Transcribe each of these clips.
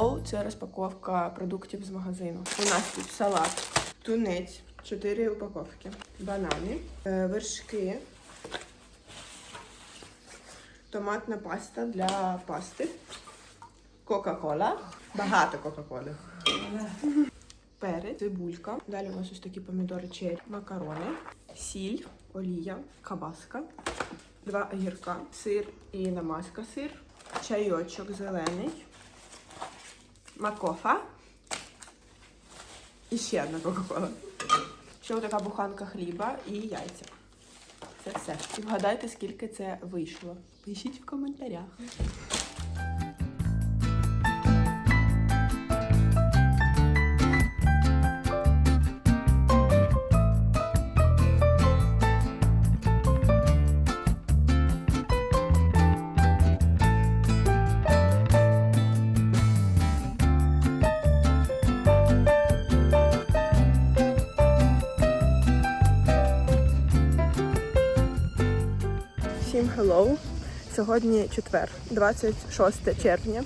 Hello це розпаковка продуктів з магазину. У нас тут салат, тунець, 4 упаковки, банани, е, вершки, томатна паста для пасти, Кока-Кола, багато Кока-Коли. Перець, цибулька. Далі у нас ось такі помідори черрі, макарони, сіль, олія, кабаска, два огірка, сир і намазка сир, чайочок зелений, макофа і ще одна кока-кола. Ще така буханка хліба і яйця. Це все. І вгадайте, скільки це вийшло. Пишіть в коментарях. Hello! Сьогодні четвер, 26 червня.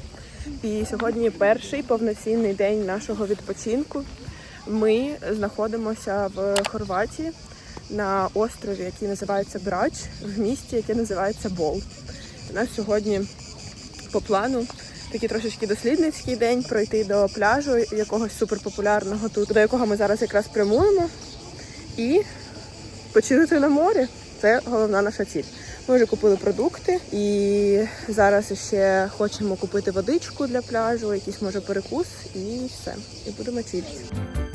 І сьогодні перший повноцінний день нашого відпочинку. Ми знаходимося в Хорватії на острові, який називається Брач, в місті, яке називається Бол. У нас сьогодні по плану такий трошечки дослідницький день пройти до пляжу якогось суперпопулярного тут, до якого ми зараз якраз прямуємо, і почилити на морі. Це головна наша ціль. Ми вже купили продукти і зараз ще хочемо купити водичку для пляжу, якийсь може перекус і все. І будемо чилити.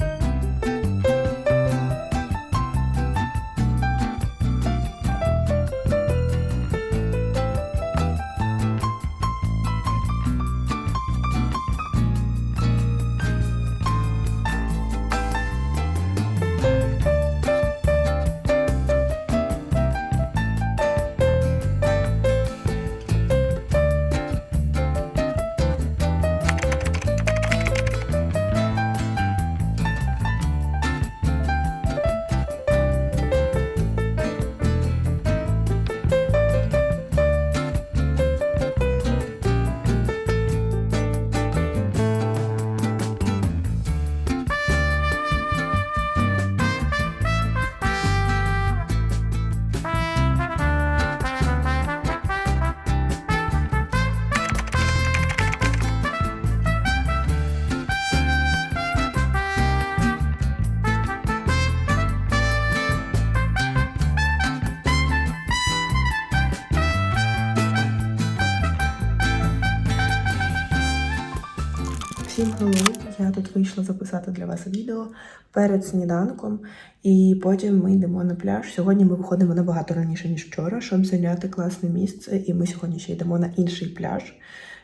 Записати для вас відео перед сніданком, і потім ми йдемо на пляж. Сьогодні ми виходимо набагато раніше, ніж вчора, щоб зайняти класне місце. І ми сьогодні ще йдемо на інший пляж.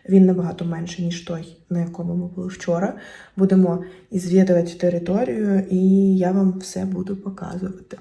Він набагато менший, ніж той, на якому ми були вчора. Будемо ізвідувати територію, і я вам все буду показувати.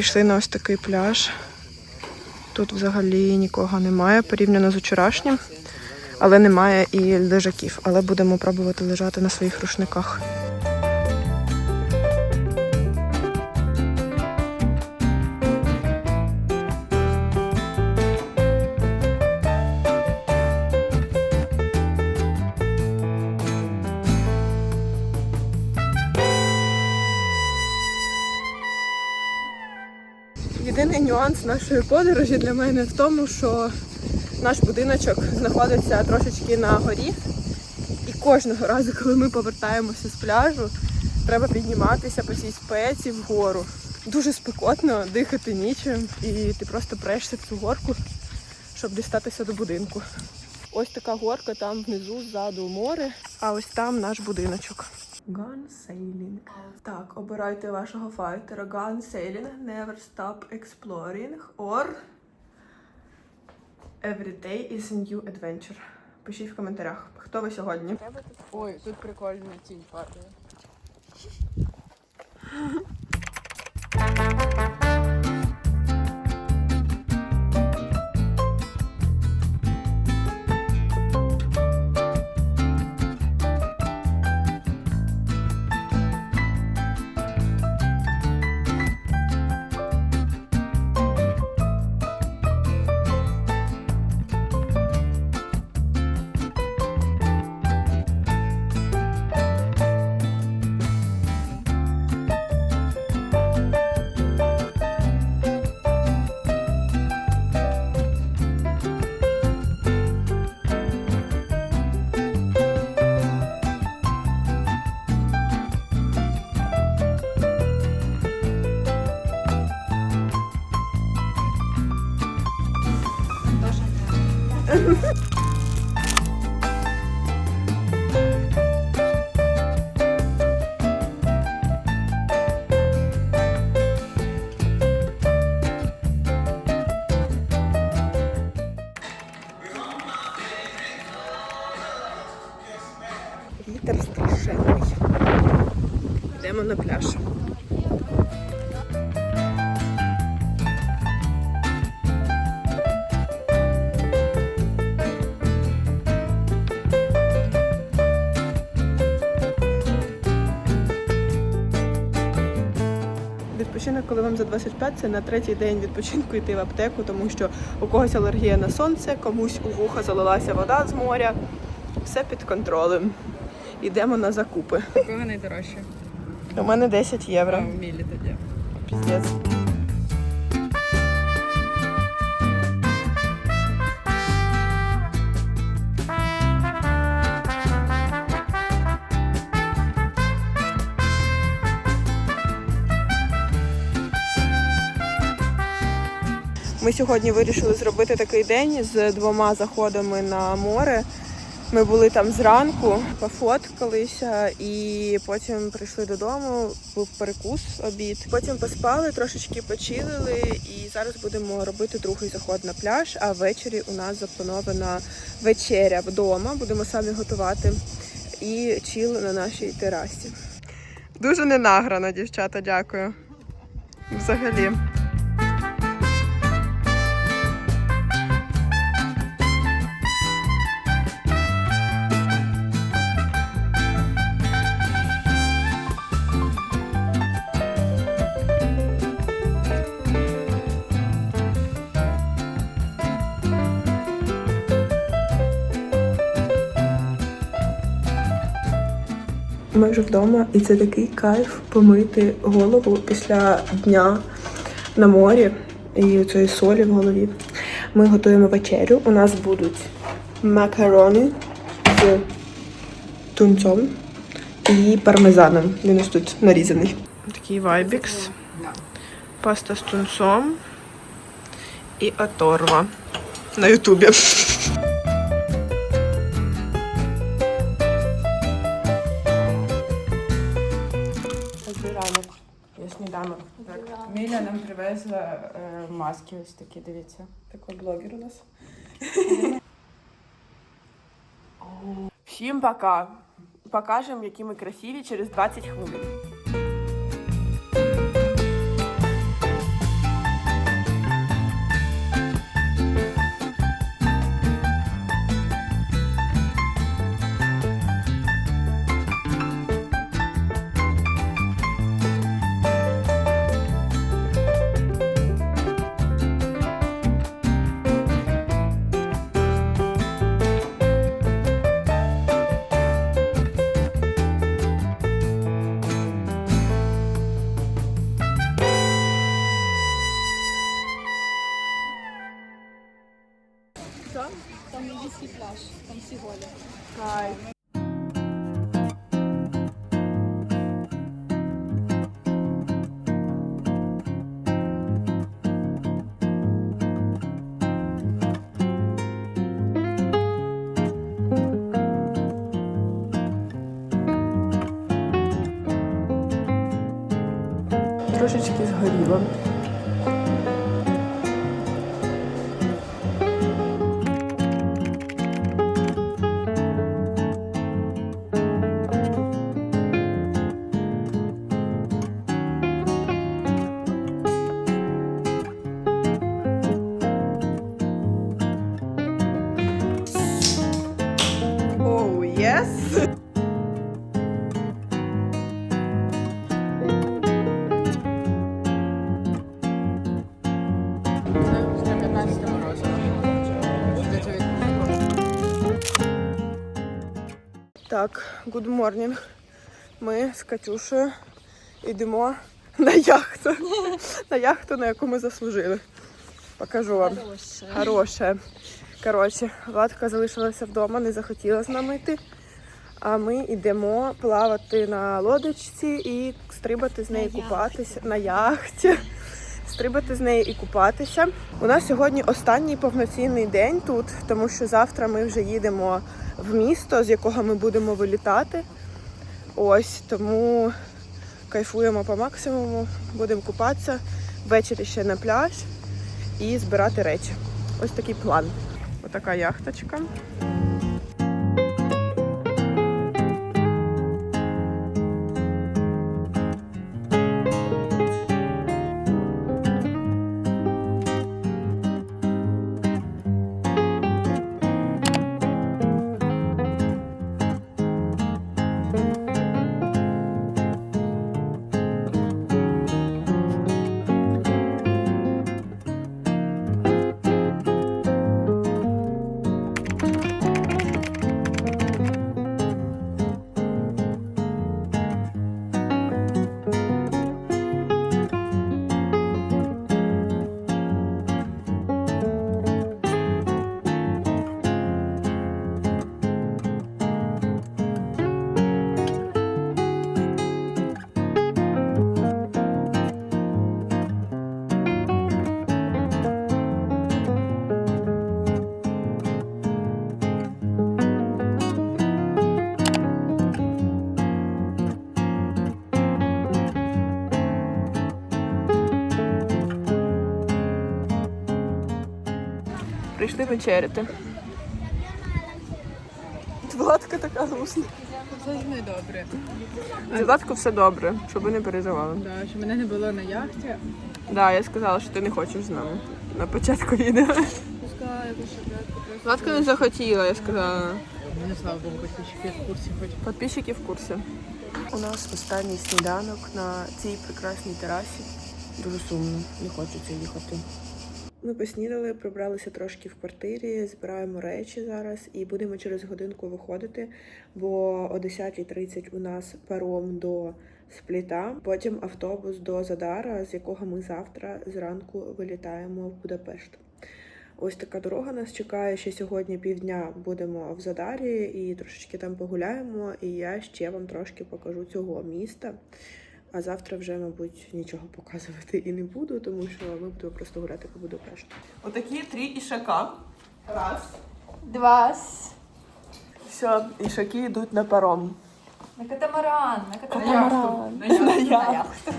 Прийшли на ось такий пляж. Тут взагалі нікого немає порівняно з вчорашнім, але немає і лежаків. Але будемо пробувати лежати на своїх рушниках. Єдиний нюанс нашої подорожі для мене в тому, що наш будиночок знаходиться трошечки на горі. І кожного разу, коли ми повертаємося з пляжу, треба підніматися по цій спеці вгору. Дуже спекотно, дихати нічим, і ти просто прешся в цю горку, щоб дістатися до будинку. Ось така горка там внизу, ззаду море, а ось там наш будиночок. Gun sailing. Так, обирайте вашого файтера. Gun sailing, never stop exploring or Every day is a new adventure. Пишіть в коментарях, хто ви сьогодні. Ой, тут прикольна тінь падає. Вітер страшенний. Йдемо на пляж. Відпочинок, коли вам за 25, це на третій день відпочинку йти в аптеку, тому що у когось алергія на сонце, комусь у вуха залилася вода з моря. Все під контролем. Йдемо на закупи. Кого найдорожче? У мене 10 євро. в мілі тоді. Піздець. Ми сьогодні вирішили зробити такий день з двома заходами на море. Ми були там зранку, пофоткалися і потім прийшли додому. Був перекус, обід. Потім поспали, трошечки почилили, і зараз будемо робити другий заход на пляж. А ввечері у нас запланована вечеря вдома. Будемо самі готувати і чіл на нашій терасі. Дуже ненаграно, дівчата, дякую. Взагалі. Ми вже вдома, і це такий кайф помити голову після дня на морі і цієї солі в голові. Ми готуємо вечерю. У нас будуть макарони з тунцом і пармезаном. Він ось тут нарізаний. Такий вайбікс, паста з тунцом і оторва на ютубі. Ранок. Я сніданок. Так. Міля нам привезла е, маски ось такі, дивіться. Такий блогер у нас. Всім пока. Покажемо, які ми красиві через 20 хвилин. Трошечки згоріло. Так, good morning. Ми з Катюшею йдемо на яхту. на яхту, на яку ми заслужили. Покажу вам. Хороше. Коротше, Владка залишилася вдома, не захотіла з нами йти. А ми йдемо плавати на лодочці і стрибати з нею На купатися на яхті. Стрибати з нею і купатися. У нас сьогодні останній повноцінний день тут, тому що завтра ми вже їдемо в місто, з якого ми будемо вилітати. Ось тому кайфуємо по максимуму, будемо купатися, ввечері ще на пляж і збирати речі. Ось такий план. Отака яхточка. Прийшли вечеряти. Владка така грустна. Це ж не добре. З Владку все добре, щоб ви не переживали. Да, що мене не було на яхті. Да, я сказала, що ти не хочеш з нами на початку відео. Владка не захотіла, я сказала. Мені слава Богу, підписчики в курсі хоч. Підписчики в курсі. У нас останній сніданок на цій прекрасній терасі. Дуже сумно, не хочеться їхати. Ми поснідали, прибралися трошки в квартирі, збираємо речі зараз і будемо через годинку виходити, бо о 10.30 у нас паром до Спліта, потім автобус до Задара, з якого ми завтра зранку вилітаємо в Будапешт. Ось така дорога нас чекає. Ще сьогодні півдня будемо в Задарі і трошечки там погуляємо. І я ще вам трошки покажу цього міста. А завтра вже, мабуть, нічого показувати і не буду, тому що ми будемо просто гуляти по Будапешту. Отакі три ішака. Раз. Два. Все, ішаки йдуть на паром. На катамаран, на На яхту. На яхту.